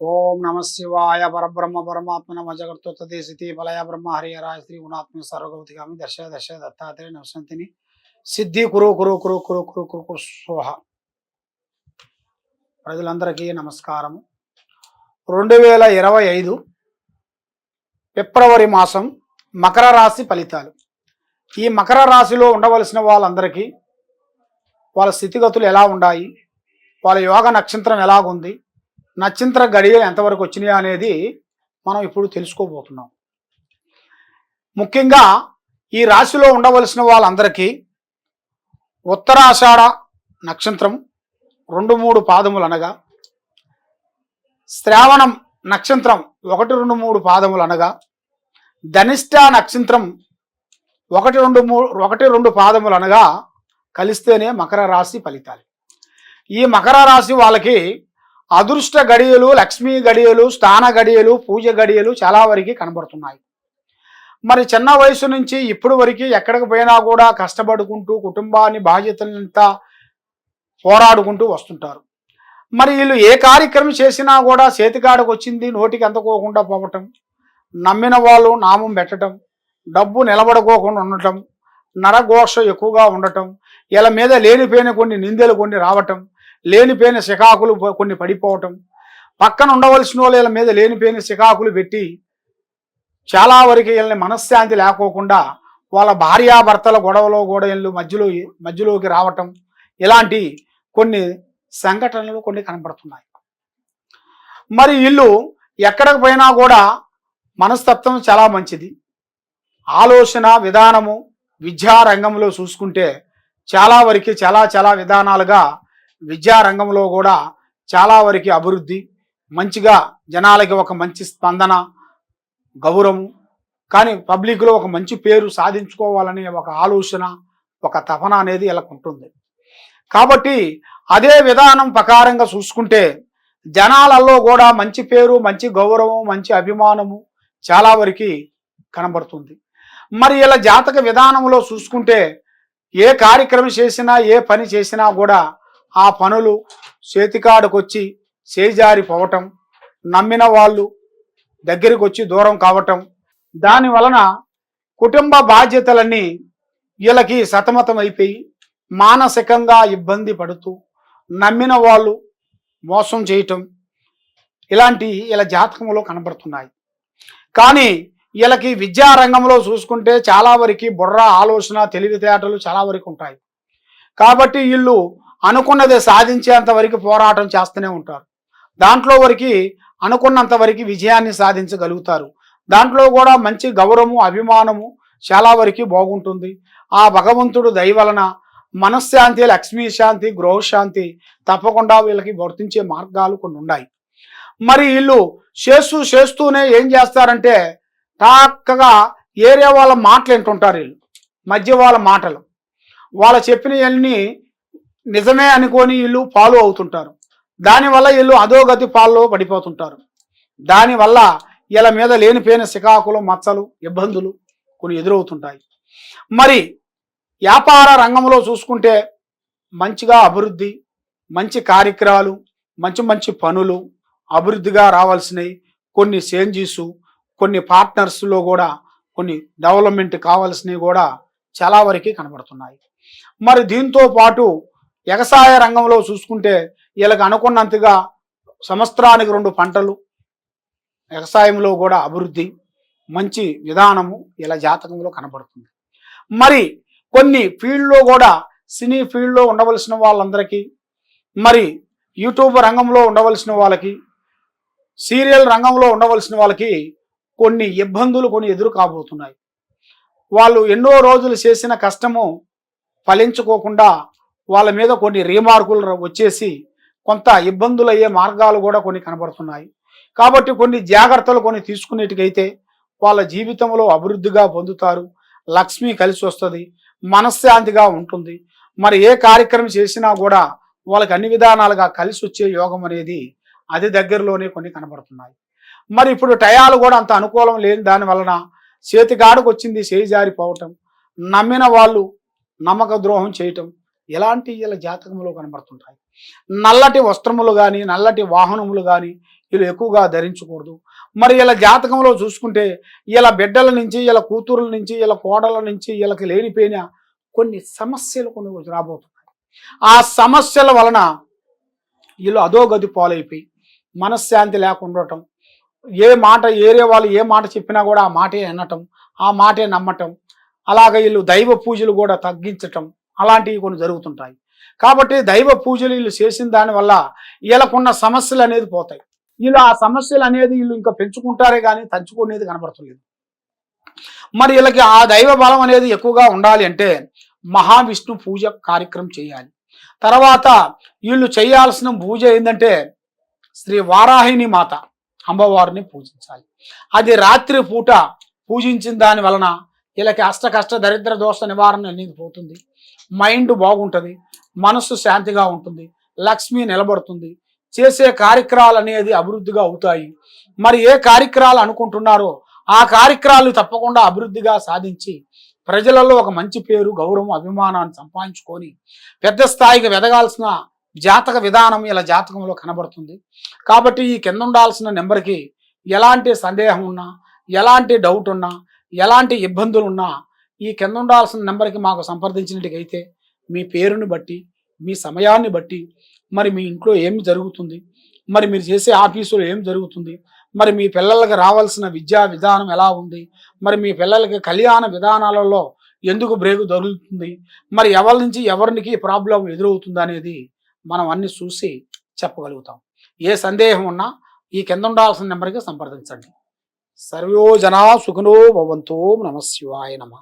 ఓం నమ శివాయ పరబ్రహ్మ పరమాత్మ నమ జగత్తుత్తే స్థితి బలయ బ్రహ్మ హరిహరాయ శ్రీ గుణాత్మ సర్వగౌతిగామి దశ దశ దత్తాత్రేయ నమసంతిని సిద్ధి కురు కురు కురు కురు కురు కురు కురు సోహ ప్రజలందరికీ నమస్కారము. రెండు వేల ఇరవై ఐదు ఫిబ్రవరి మాసం మకర రాశి ఫలితాలు. ఈ మకర రాశిలో ఉండవలసిన వాళ్ళందరికీ వాళ్ళ స్థితిగతులు ఎలా ఉన్నాయి? వాళ్ళ యోగ నక్షత్రం ఎలాగుంది? నక్షత్ర గడియలు ఎంతవరకు వచ్చినాయి అనేది మనం ఇప్పుడు తెలుసుకోబోతున్నాం. ముఖ్యంగా ఈ రాశిలో ఉండవలసిన వాళ్ళందరికీ ఉత్తరాషాఢ నక్షత్రం రెండు మూడు పాదములు అనగా శ్రావణం నక్షత్రం ఒకటి రెండు మూడు పాదములు అనగా ధనిష్ట నక్షత్రం ఒకటి రెండు మూడు ఒకటి రెండు పాదములు అనగా కలిస్తేనే మకర రాశి ఫలితాలు. ఈ మకర రాశి వాళ్ళకి అదృష్ట గడియలు లక్ష్మీ గడియలు స్థాన గడియలు పూజ గడియలు చాలా వరకు కనబడుతున్నాయి. మరి చిన్న వయసు నుంచి ఇప్పుడు వరకు ఎక్కడికి పోయినా కూడా కష్టపడుకుంటూ కుటుంబాన్ని బాధ్యతలంతా పోరాడుకుంటూ వస్తుంటారు. మరి వీళ్ళు ఏ కార్యక్రమం చేసినా కూడా చేతికాడకు వచ్చింది నోటికి అందుకోకుండా పోవటం నమ్మిన వాళ్ళు నామం పెట్టడం డబ్బు నిలబడుకోకుండా ఉండటం నరఘోష ఎక్కువగా ఉండటం వీళ్ళ మీద లేనిపోయిన కొన్ని నిందలు కొన్ని రావటం లేనిపోయిన సికాకులు కొన్ని పడిపోవటం. పక్కన ఉండవలసిన వాళ్ళ మీద లేనిపోయిన సికాకులు పెట్టి చాలా వరకు వీళ్ళని మనశ్శాంతి లేకోకుండా వాళ్ళ భార్యాభర్తల గొడవలో కూడా వీళ్ళు మధ్యలో మధ్యలోకి రావటం ఇలాంటి కొన్ని సంఘటనలు కొన్ని కనబడుతున్నాయి. మరి వీళ్ళు ఎక్కడికి పోయినా కూడా మనస్తత్వం చాలా మంచిది. ఆలోచన విధానము విద్యారంగంలో చూసుకుంటే చాలా వరకు చాలా చాలా విధానాలుగా విద్యారంగంలో కూడా చాలా వరకు అభివృద్ధి మంచిగా జనాలకి ఒక మంచి స్పందన గౌరవం కానీ పబ్లిక్లో ఒక మంచి పేరు సాధించుకోవాలనే ఒక ఆలోచన ఒక తపన అనేది ఇలా ఉంటుంది కాబట్టి అదే విధానం ప్రకారంగా చూసుకుంటే జనాలలో కూడా మంచి పేరు మంచి గౌరవం మంచి అభిమానము చాలా వరకు కనబడుతుంది. మరి ఇలా జాతక విధానంలో చూసుకుంటే ఏ కార్యక్రమం చేసినా ఏ పని చేసినా కూడా ఆ పనులు చేతికాడుకొచ్చి చేజారిపోవటం నమ్మిన వాళ్ళు దగ్గరికి వచ్చి దూరం కావటం దాని వలన కుటుంబ బాధ్యతలన్నీ వీళ్ళకి సతమతం అయిపోయి మానసికంగా ఇబ్బంది పడుతూ నమ్మిన వాళ్ళు మోసం చేయటం ఇలాంటి ఇలా జాతకంలో కనబడుతున్నాయి. కానీ వీళ్ళకి విద్యా రంగంలో చూసుకుంటే చాలా వరకు బుర్ర ఆలోచన తెలివితేటలు చాలా వరకు ఉంటాయి. కాబట్టి వీళ్ళు అనుకున్నది సాధించేంత వరకు పోరాటం చేస్తూనే ఉంటారు. దాంట్లో వరకు అనుకున్నంత వరకు విజయాన్ని సాధించగలుగుతారు. దాంట్లో కూడా మంచి గౌరవము అభిమానము చాలా వరకు బాగుంటుంది. ఆ భగవంతుడు దయవలన మనశ్శాంతి లక్ష్మీ శాంతి గృహశాంతి తప్పకుండా వీళ్ళకి వర్తించే మార్గాలు కొన్ని ఉన్నాయి. మరి వీళ్ళు చేస్తూ చేస్తూనే ఏం చేస్తారంటే టాక్కగా ఏరియా వాళ్ళ మాటలు వింటుంటారు వీళ్ళు. మధ్య వాళ్ళ మాటలు. వాళ్ళ చెప్పినవన్నీ నిజమే అనుకొని వీళ్ళు ఫాలో అవుతుంటారు. దానివల్ల వీళ్ళు అధోగతి పాల్లో పడిపోతుంటారు. దానివల్ల వీళ్ళ మీద లేనిపోయిన శికాకులు మచ్చలు ఇబ్బందులు కొన్ని ఎదురవుతుంటాయి. మరి వ్యాపార రంగంలో చూసుకుంటే మంచిగా అభివృద్ధి మంచి కార్యక్రమాలు మంచి మంచి పనులు అభివృద్ధిగా రావాల్సినవి కొన్ని చేంజెస్ కొన్ని పార్ట్నర్స్లో కూడా కొన్ని డెవలప్మెంట్ కావాల్సినవి కూడా చాలా వరకు కనబడుతున్నాయి. మరి దీంతో పాటు వ్యవసాయ రంగంలో చూసుకుంటే వీళ్ళకి అనుకున్నంతగా సంవత్సరానికి రెండు పంటలు వ్యవసాయంలో కూడా అభివృద్ధి మంచి విధానము ఇలా జాతకంలో కనబడుతుంది. మరి కొన్ని ఫీల్డ్లో కూడా సినీ ఫీల్డ్లో ఉండవలసిన వాళ్ళందరికీ మరి యూట్యూబ్ రంగంలో ఉండవలసిన వాళ్ళకి సీరియల్ రంగంలో ఉండవలసిన వాళ్ళకి కొన్ని ఇబ్బందులు కొన్ని ఎదురు కాబోతున్నాయి వాళ్ళు ఎన్నో రోజులు చేసిన కష్టము ఫలించుకోకుండా వాళ్ళ మీద కొన్ని రీమార్కులు వచ్చేసి కొంత ఇబ్బందులు అయ్యే మార్గాలు కూడా కొన్ని కనబడుతున్నాయి. కాబట్టి కొన్ని జాగ్రత్తలు కొన్ని తీసుకునేటికైతే వాళ్ళ జీవితంలో అభివృద్ధిగా పొందుతారు. లక్ష్మి కలిసి వస్తుంది. మనశ్శాంతిగా ఉంటుంది. మరి ఏ కార్యక్రమం చేసినా కూడా వాళ్ళకి అన్ని విధానాలుగా కలిసి వచ్చే యోగం అనేది అది దగ్గరలోనే కొన్ని కనబడుతున్నాయి. మరి ఇప్పుడు టయాలు కూడా అంత అనుకూలం లేని దాని వలన చేతికాడకు వచ్చింది చేయి జారిపోవటం నమ్మిన వాళ్ళు నమ్మక ద్రోహం చేయటం ఎలాంటి వీళ్ళ జాతకంలో కనబడుతుంటాయి? నల్లటి వస్త్రములు కానీ నల్లటి వాహనములు కానీ వీళ్ళు ఎక్కువగా ధరించకూడదు. మరి ఇలా జాతకంలో చూసుకుంటే ఇలా బిడ్డల నుంచి ఇలా కూతురుల నుంచి ఇలా కోడల నుంచి వీళ్ళకి లేనిపోయిన కొన్ని సమస్యలు కొన్ని రాబోతున్నాయి. ఆ సమస్యల వలన వీళ్ళు అధోగతి పాలైపోయి మనశ్శాంతి లేకుండా ఉండటం ఏ మాట ఏరే వాళ్ళు ఏ మాట చెప్పినా కూడా ఆ మాటే అనటం ఆ మాటే నమ్మటం అలాగే వీళ్ళు దైవ పూజలు కూడా తగ్గించటం అలాంటివి కొన్ని జరుగుతుంటాయి. కాబట్టి దైవ పూజలు వీళ్ళు చేసిన దానివల్ల వీళ్ళకున్న సమస్యలు అనేది పోతాయి. వీళ్ళు ఆ సమస్యలు అనేది వీళ్ళు ఇంకా పెంచుకుంటారే కానీ తంచుకునేది కనబడతలేదు. మరి వీళ్ళకి ఆ దైవ బలం అనేది ఎక్కువగా ఉండాలి అంటే మహావిష్ణు పూజ కార్యక్రమం చేయాలి. తర్వాత వీళ్ళు చేయాల్సిన పూజ ఏంటంటే శ్రీ వారాహిని మాత అమ్మవారిని పూజించాలి. అది రాత్రి పూట పూజించిన దాని వలన వీళ్ళకి అష్ట కష్ట దరిద్ర దోష నివారణ అనేది పోతుంది. మైండ్ బాగుంటుంది మనస్సు శాంతిగా ఉంటుంది లక్ష్మి నిలబడుతుంది. చేసే కార్యక్రమాలు అనేది అభివృద్ధిగా అవుతాయి. మరి ఏ కార్యక్రమాలు అనుకుంటున్నారో ఆ కార్యక్రమాలు తప్పకుండా అభివృద్ధిగా సాధించి ప్రజలలో ఒక మంచి పేరు గౌరవం అభిమానాన్ని సంపాదించుకొని పెద్ద స్థాయికి వెదగాల్సిన జాతక విధానం ఇలా జాతకంలో కనబడుతుంది. కాబట్టి ఈ కింద ఉండాల్సిన నెంబర్కి ఎలాంటి సందేహం ఉన్నా ఎలాంటి డౌట్ ఉన్నా ఎలాంటి ఇబ్బందులు ఉన్నా ఈ కింద ఉండాల్సిన నెంబర్కి మాకు సంప్రదించినట్టుకైతే మీ పేరుని బట్టి మీ సమయాన్ని బట్టి మరి మీ ఇంట్లో ఏమి జరుగుతుంది మరి మీరు చేసే ఆఫీసులో ఏం జరుగుతుంది మరి మీ పిల్లలకు రావాల్సిన విద్యా విధానం ఎలా ఉంది మరి మీ పిల్లలకి కళ్యాణ విధానాలలో ఎందుకు బ్రేక్ దొరుకుతుంది మరి ఎవరి నుంచి ఎవరికి ప్రాబ్లం ఎదురవుతుంది అనేది మనం అన్ని చూసి చెప్పగలుగుతాం. ఏ సందేహం ఉన్నా ఈ కింద ఉండాల్సిన నెంబర్కి సంప్రదించండి. సర్వోజన సుఖనో భవంతో నమ శివాయ నమ.